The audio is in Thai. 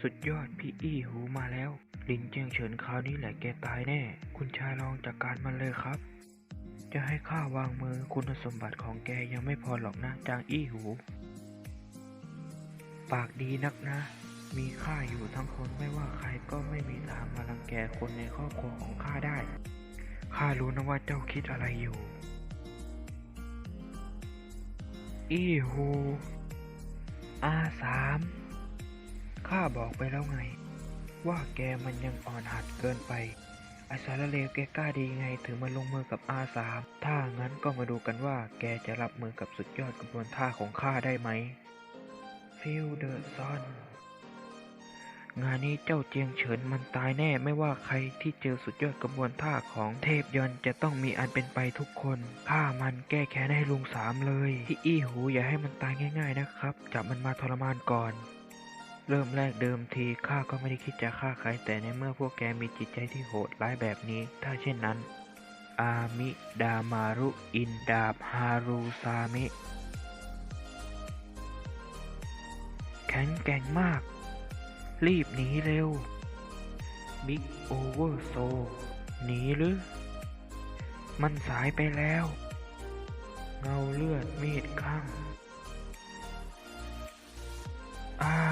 สุดยอดพี่อี้หูมาแล้ว ลินเจียงเฉินคราวนี้แหละแกตายแน่ คุณชายลองจัดการมันเลยครับ จะให้ข้าวางมือคุณสมบัติของแกยังไม่พอหรอกนะจางอี้หู ปากดีนักนะ มีข้าอยู่ทั้งคนไม่ว่าใครก็ไม่มีทางมารังแกคนในครอบครัวของข้าได้ข้ารู้นะว่าเจ้าคิดอะไรอยู่ อี้หูอาสาม ข้าบอกไปแล้วไง ว่าแกมันยังอ่อนหัดเกินไปไอสารเลวแกกล้าดีไงถึงมาลงมือกับอาสามถ้างั้นก็มาดูกันว่าแกจะรับมือกับสุดยอดกระบวนท่าของข้าได้ไหม ฟิลเดอร์ซอน งานนี้เจ้าเจียงเฉินมันตายแน่ไม่ว่าใครที่เจอสุดยอดกระบวนท่าของเทพยอนจะต้องมีอันเป็นไปทุกคนฆ่ามันแก้แค้นให้ลุงสามเลย ที่อี้หูอย่าให้มันตายง่าย ๆนะครับ จับมันมาทรมานก่อน เริ่มแรกเดิมทีข้าก็ไม่ได้คิดจะฆ่าใครแต่ในเมื่อพวกแกมีจิตใจที่โหดร้ายแบบนี้ ถ้าเช่นนั้น อามิดามารุอินดาบฮารุซามิแข็งแกร่งมาก รีบหนีเร็ว บิ๊กโอเวอร์โซ หนีหรือ มันสายไปแล้ว เงาเลือดมีดข้างอ้า